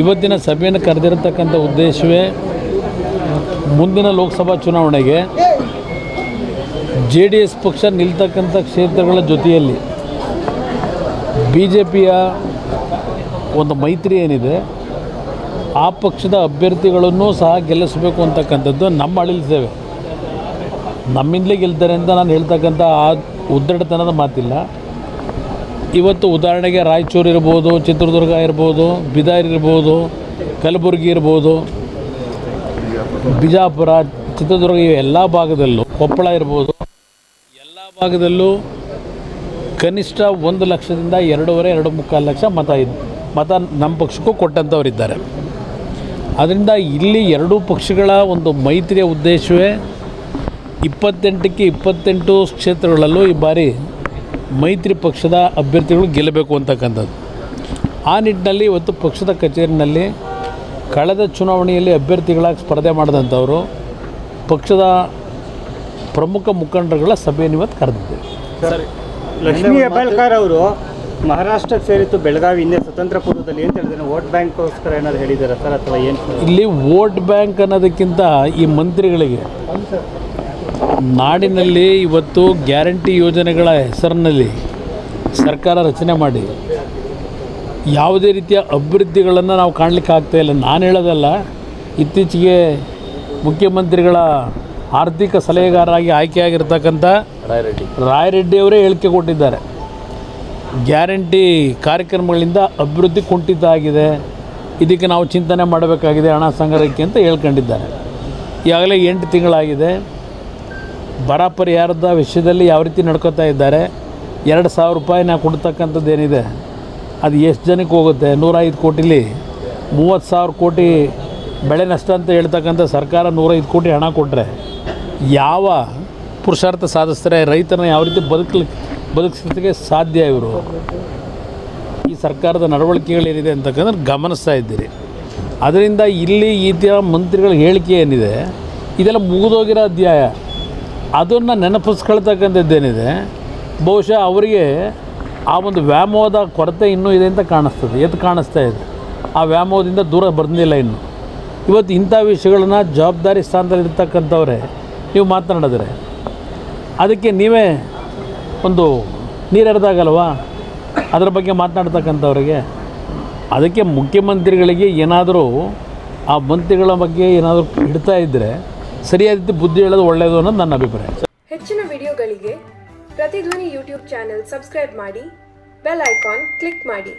ಇವತ್ತಿನ ಸಭೆಯನ್ನು ಕರೆದಿರತಕ್ಕಂಥ ಉದ್ದೇಶವೇ ಮುಂದಿನ ಲೋಕಸಭಾ ಚುನಾವಣೆಗೆ ಜೆ ಡಿ ಎಸ್ ಪಕ್ಷ ನಿಲ್ತಕ್ಕಂಥ ಕ್ಷೇತ್ರಗಳ ಜೊತೆಯಲ್ಲಿ ಬಿ ಜೆ ಪಿಯ ಒಂದು ಮೈತ್ರಿ ಏನಿದೆ, ಆ ಪಕ್ಷದ ಅಭ್ಯರ್ಥಿಗಳನ್ನು ಸಹ ಗೆಲ್ಲಿಸಬೇಕು ಅಂತಕ್ಕಂಥದ್ದು ನಮ್ಮ ಅಳಿಲ್ತೇವೆ ನಮ್ಮಿಂದಲೇ ಗೆಲ್ತಾರೆ ಅಂತ ನಾನು ಹೇಳ್ತಕ್ಕಂಥ ಆ ಉದ್ದಟತನದ ಮಾತಿಲ್ಲ. ಇವತ್ತು ಉದಾಹರಣೆಗೆ ರಾಯಚೂರು ಇರ್ಬೋದು, ಚಿತ್ರದುರ್ಗ ಇರ್ಬೋದು, ಬಿದಾರ್ ಇರ್ಬೋದು, ಕಲಬುರಗಿ ಇರ್ಬೋದು, ಬಿಜಾಪುರ, ಚಿತ್ರದುರ್ಗ ಇವು ಎಲ್ಲ ಭಾಗದಲ್ಲೂ. ಕೊಪ್ಪಳ ಇರ್ಬೋದು. ಎಲ್ಲ ಭಾಗದಲ್ಲೂ ಕನಿಷ್ಠ ಒಂದು ಲಕ್ಷದಿಂದ ಎರಡೂವರೆ, ಎರಡು ಮುಕ್ಕಾಲು ಲಕ್ಷ ಮತ ಇದೆ, ಮತ ನಮ್ಮ ಪಕ್ಷಕ್ಕೂ ಕೊಟ್ಟಂಥವರಿದ್ದಾರೆ ಅದರಿಂದ ಇಲ್ಲಿ ಎರಡೂ ಪಕ್ಷಗಳ ಒಂದು ಮೈತ್ರಿಯ ಉದ್ದೇಶವೇ ಇಪ್ಪತ್ತೆಂಟಕ್ಕೆ ಇಪ್ಪತ್ತೆಂಟು ಕ್ಷೇತ್ರಗಳಲ್ಲೂ ಈ ಬಾರಿ ಮೈತ್ರಿ ಪಕ್ಷದ ಅಭ್ಯರ್ಥಿಗಳು ಗೆಲ್ಲಬೇಕು ಅಂತಕ್ಕಂಥದ್ದು. ಆ ನಿಟ್ಟಿನಲ್ಲಿ ಇವತ್ತು ಪಕ್ಷದ ಕಚೇರಿನಲ್ಲಿ ಕಳೆದ ಚುನಾವಣೆಯಲ್ಲಿ ಅಭ್ಯರ್ಥಿಗಳಾಗಿ ಸ್ಪರ್ಧೆ ಮಾಡಿದಂಥವರು ಪಕ್ಷದ ಪ್ರಮುಖ ಮುಖಂಡರುಗಳ ಸಭೆಯನ್ನು ಇವತ್ತು ಕರೆದಿದ್ದೇವೆ. ಸರಿ. ಲಕ್ಷ್ಮೀ ಹೆಬ್ಬಾಳ್ಕರ್ ಅವರು ಮಹಾರಾಷ್ಟ್ರ ಸೇರಿತ್ತು ಬೆಳಗಾವಿ ಹಿಂದೆ ಸ್ವತಂತ್ರ ಪೂರ್ವದಲ್ಲಿ ಏನು ಹೇಳಿದ್ರೆ ವೋಟ್ ಬ್ಯಾಂಕ್ಗೋಸ್ಕರ ಏನಾದ್ರು ಹೇಳಿದ್ದಾರೆ ಸರ್ ಅಥವಾ ಏನು ಇಲ್ಲಿ ವೋಟ್ ಬ್ಯಾಂಕ್ ಅನ್ನೋದಕ್ಕಿಂತ ಈ ಮಂತ್ರಿಗಳಿಗೆ ನಾಡಿನಲ್ಲಿ ಇವತ್ತು ಗ್ಯಾರಂಟಿ ಯೋಜನೆಗಳ ಹೆಸರಿನಲ್ಲಿ ಸರ್ಕಾರ ರಚನೆ ಮಾಡಿ. ಯಾವುದೇ ರೀತಿಯ ಅಭಿವೃದ್ಧಿಗಳನ್ನು ನಾವು ಕಾಣಲಿಕ್ಕೆ ಆಗ್ತಾ ಇಲ್ಲ. ನಾನು ಹೇಳೋದಲ್ಲ ಇತ್ತೀಚೆಗೆ ಮುಖ್ಯಮಂತ್ರಿಗಳ ಆರ್ಥಿಕ ಸಲಹೆಗಾರರಾಗಿ ಆಯ್ಕೆಯಾಗಿರ್ತಕ್ಕಂಥ ರಾಯರೆಡ್ಡಿ. ರಾಯರೆಡ್ಡಿ ಅವರೇ ಹೇಳಿಕೆ ಕೊಟ್ಟಿದ್ದಾರೆ. ಗ್ಯಾರಂಟಿ ಕಾರ್ಯಕ್ರಮಗಳಿಂದ ಅಭಿವೃದ್ಧಿ ಕುಂಠಿತ ಆಗಿದೆ ಇದಕ್ಕೆ ನಾವು ಚಿಂತನೆ ಮಾಡಬೇಕಾಗಿದೆ ಹಣ ಸಂಗ್ರಹಕ್ಕೆ ಅಂತ ಹೇಳ್ಕೊಂಡಿದ್ದಾರೆ. ಈಗಾಗಲೇ ಎಂಟು ತಿಂಗಳಾಗಿದೆ. ಬರ ಪರಿಹಾರದ ವಿಷಯದಲ್ಲಿ ಯಾವ ರೀತಿ ನಡ್ಕೋತಾ ಇದ್ದಾರೆ? ಎರಡು ಸಾವಿರ ರೂಪಾಯಿ ನಾವು ಕೊಡ್ತಕ್ಕಂಥದ್ದು ಏನಿದೆ? ಅದು ಎಷ್ಟು ಜನಕ್ಕೆ ಹೋಗುತ್ತೆ? ನೂರೈದು ಕೋಟಿಲಿ ಮೂವತ್ತು ಸಾವಿರ ಕೋಟಿ ಬೆಳೆ ನಷ್ಟ ಅಂತ ಹೇಳ್ತಕ್ಕಂಥ ಸರ್ಕಾರ ನೂರೈದು ಕೋಟಿ ಹಣ ಕೊಟ್ಟರೆ ಯಾವ ಪುರುಷಾರ್ಥ ಸಾಧಿಸ್ತಾರೆ? ರೈತರನ್ನ ಯಾವ ರೀತಿ ಬದುಕಲಿಕ್ಕೆ ಬದುಕಿಸೋದಕ್ಕೆ ಸಾಧ್ಯ ಇವರು? ಈ ಸರ್ಕಾರದ ನಡವಳಿಕೆಗಳೇನಿದೆ ಅಂತಕ್ಕಂದ್ರೆ ಗಮನಿಸ್ತಾ ಇದ್ದೀರಿ. ಅದರಿಂದ ಇಲ್ಲಿ ಈ ಥರ ಮಂತ್ರಿಗಳ ಹೇಳಿಕೆ ಏನಿದೆ? ಇದೆಲ್ಲ ಮುಗಿದೋಗಿರೋ ಅಧ್ಯಾಯ. ಅದನ್ನು ನೆನಪಿಸ್ಕೊಳ್ತಕ್ಕಂಥದ್ದೇನಿದೆ, ಬಹುಶಃ ಅವರಿಗೆ ಆ ಒಂದು ವ್ಯಾಮೋಹದ ಕೊರತೆ ಇನ್ನೂ ಇದೆ ಅಂತ ಕಾಣಿಸ್ತದೆ. ಎದ್ದು ಕಾಣಿಸ್ತಾ ಇದೆ. ಆ ವ್ಯಾಮೋಹದಿಂದ ದೂರ ಬರ್ದಿಲ್ಲ ಇನ್ನು. ಇವತ್ತು ಇಂಥ ವಿಷಯಗಳನ್ನ ಜವಾಬ್ದಾರಿ ಸ್ಥಾನದಲ್ಲಿರ್ತಕ್ಕಂಥವ್ರೆ, ನೀವು ಮಾತನಾಡಿದ್ರೆ, ಅದಕ್ಕೆ ನೀವೇ ಒಂದು ನೀರೆರೆದಾಗಲ್ವಾ ಅದರ ಬಗ್ಗೆ ಮಾತನಾಡ್ತಕ್ಕಂಥವ್ರಿಗೆ, ಅದಕ್ಕೆ ಮುಖ್ಯಮಂತ್ರಿಗಳಿಗೆ ಏನಾದರೂ ಆ ಮಂತ್ರಿಗಳ ಬಗ್ಗೆ ಏನಾದರೂ ಇಡ್ತಾ ಇದ್ದರೆ ಸರಿಯಾದ ಬುದ್ಧಿ ಹೇಳೋದು ಒಳ್ಳೆಯದು ಅನ್ನೋದು ನನ್ನ ಅಭಿಪ್ರಾಯ. ಹೆಚ್ಚಿನ ವಿಡಿಯೋಗಳಿಗೆ ಪ್ರತಿಧ್ವನಿ ಯೂಟ್ಯೂಬ್ ಚಾನೆಲ್ ಸಬ್ಸ್ಕ್ರೈಬ್ ಮಾಡಿ, ಬೆಲ್ ಐಕಾನ್ ಕ್ಲಿಕ್ ಮಾಡಿ.